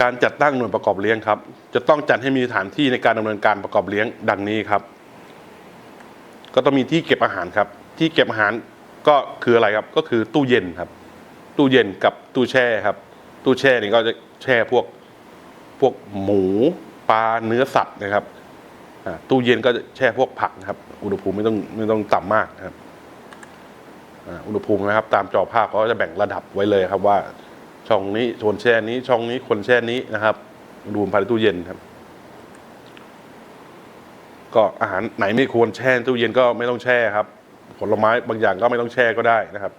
การจัดตั้งหน่วยประกอบเลี้ยงครับ จะต้องจัดให้มีสถานที่ในการดำเนินการประกอบเลี้ยงดังนี้ครับ ก็ต้องมีที่เก็บอาหารครับ ที่เก็บอาหารก็คืออะไรครับ ก็คือตู้เย็นครับ ตู้เย็นกับตู้แช่ครับ ตู้แช่นี่ก็จะแช่พวกพวกหมูปลาเนื้อสัตว์นะครับตู้เย็นก็จะแช่พวกผักนะครับ อุณหภูมิไม่ต้องไม่ต้องต่ำมากนะครับอุณหภูมินะครับ ตามจอภาพเขาก็จะแบ่งระดับไว้เลยครับว่า ช่องนี้ควรแช่นี้ ช่องนี้ควรแช่นี้นะครับอุณหภูมิภายในตู้เย็นครับ ก็อาหารไหนไม่ควรแช่ตู้เย็นก็ไม่ต้องแช่ครับ ผลไม้บางอย่างก็ไม่ต้องแช่ก็ได้นะครับ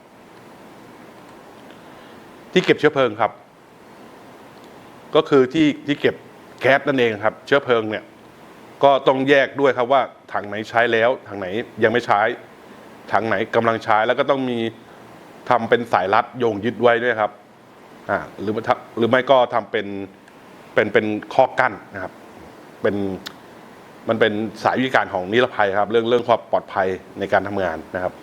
ที่เก็บเชื้อเพลิงครับ ก็คือที่ที่เก็บแก๊สนั่นเองครับ เชื้อเพลิงเนี่ย ก็ต้องแยกด้วยครับว่าถังไหนใช้แล้วถังไหนยังไม่ใช้ ถังไหนกำลังใช้แล้วก็ต้องมีทำเป็นสายรัดโยงยึดไว้ด้วยครับ อ่าหรือไม่ทำหรือไม่ก็ทำเป็นเป็นเป็นข้อกั้นนะครับ เป็นมันเป็นสายวิธีการของนิรภัยครับ เรื่องเรื่องความปลอดภัยในการทำงานนะครับ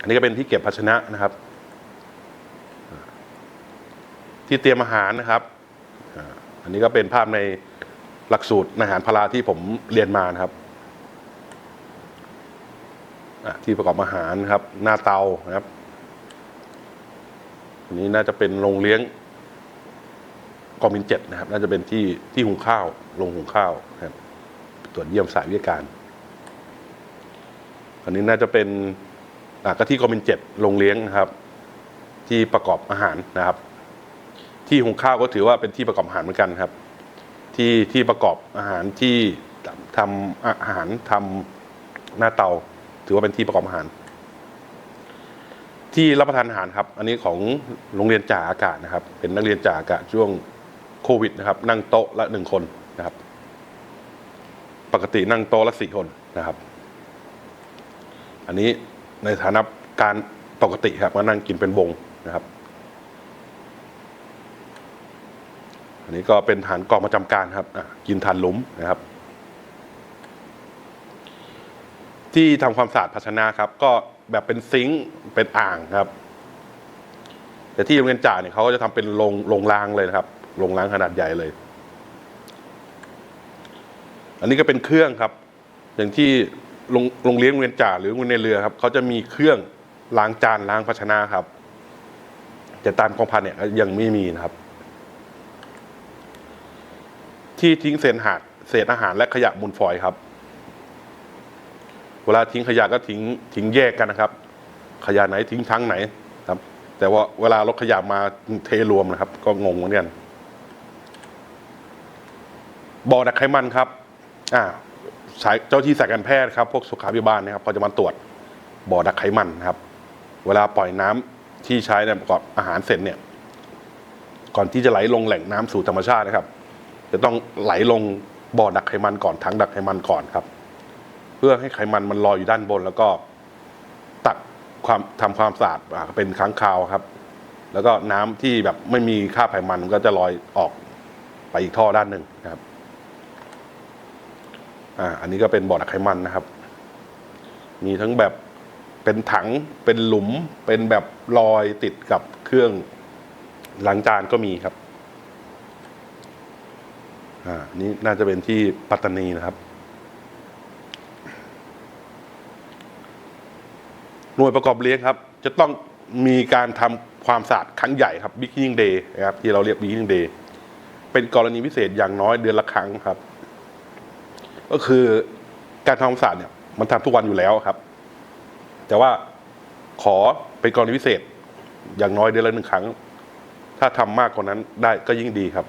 อันนี้ก็เป็นที่เก็บภาชนะนะครับ ที่เตรียมอาหารนะครับอันนี้ก็เป็นภาพในหลักสูตรอาหารพาราที่ผมเรียนมานะครับที่ประกอบอาหารนะครับ หน้าเตานะครับ อันนี้น่าจะเป็นโรงเลี้ยงกองบินเจ็ดนะครับ น่าจะเป็นที่ที่หุงข้าวโรงหุงข้าวนะครับตรวจเยี่ยมสายวิทยาการอันนี้น่าจะเป็นอะก็ที่กองบินเจ็ดโรงเลี้ยงนะครับ ที่ประกอบอาหารนะครับ ที่หุงข้าวก็ถือว่าเป็นที่ประกอบอาหารเหมือนกันครับ ที่ที่ประกอบอาหารที่ทำอาหารทำหน้าเตา ถือว่าเป็นที่ประกอบอาหาร ที่รับประทานอาหารครับ อันนี้ของโรงเรียนจ่าอากาศนะครับ เป็นนักเรียนจ่าอากาศช่วงโควิดนะครับ นั่งโต๊ะละหนึ่งคนนะครับ ปกตินั่งโต๊ะละสี่คนนะครับ อันนี้ในฐานะการปกติครับมานั่งกินเป็นวงนะครับ อันนี้ก็เป็นฐานกองประจำการครับกินทานหลุมนะครับ ที่ทำความสะอาดภาชนะครับ ก็ แบบเป็นซิงค์เป็นอ่างครับ แต่ที่โรงเรียนจ่าเนี่ยเขาก็จะทำเป็นโรงโรงล้างเลยนะครับโรงล้างขนาดใหญ่เลย อันนี้ก็เป็นเครื่องครับ อย่างที่โรงโรงเรียนโรงเรียนจ่าหรือโรงเรียนในเรือครับเขาจะมีเครื่องล้างจานล้างภาชนะครับแต่ตามกองพันเนี่ยยังไม่มีนะครับ ที่ทิ้งเศษอาหารเศษอาหารและขยะมูลฝอยครับ เวลาทิ้งขยะก็ทิ้งทิ้งแยกกันนะครับ ขยะไหนทิ้งทั้งไหนครับ แต่ว่าเวลารถขยะมาเทรวมนะครับ ก็งงเหมือนกันบ่อดักไขมันครับอ่าสายเจ้าที่สายการแพทย์ครับพวกสุขาภิบาลนะครับเขาจะมาตรวจบ่อดักไขมันนะครับ เวลาปล่อยน้ำที่ใช้ในประกอบอาหารเสร็จเนี่ย ก่อนที่จะไหลลงแหล่งน้ำสู่ธรรมชาตินะครับ จะต้องไหลลงบ่อดักไขมันก่อนถังดักไขมันก่อนครับ เพื่อให้ไขมันมันลอยอยู่ด้านบน แล้วก็ตักความทำความสะอาดเป็นค้างคาวครับ แล้วก็น้ำที่แบบไม่มีค่าไขมันมันก็จะลอยออกไปอีกท่อด้านหนึ่งนะครับอ่าอันนี้ก็เป็นบ่อดักไขมันนะครับ มีทั้งแบบเป็นถังเป็นหลุมเป็นแบบลอยติดกับเครื่องล้างจานก็มีครับอ่านี่น่าจะเป็นที่ปัตตานีนะครับ หน่วยประกอบเลี้ยงครับ จะต้องมีการทำความสะอาดครั้งใหญ่ครับ Big Cleaning Day นะครับที่เราเรียก Big Cleaning Day เป็นกรณีพิเศษอย่างน้อยเดือนละครั้งครับ ก็คือการทำความสะอาดเนี่ย มันทำทุกวันอยู่แล้วครับ แต่ว่าขอเป็นกรณีพิเศษอย่างน้อยเดือนละหนึ่งครั้ง ถ้าทำมากกว่านั้นได้ก็ยิ่งดีครับ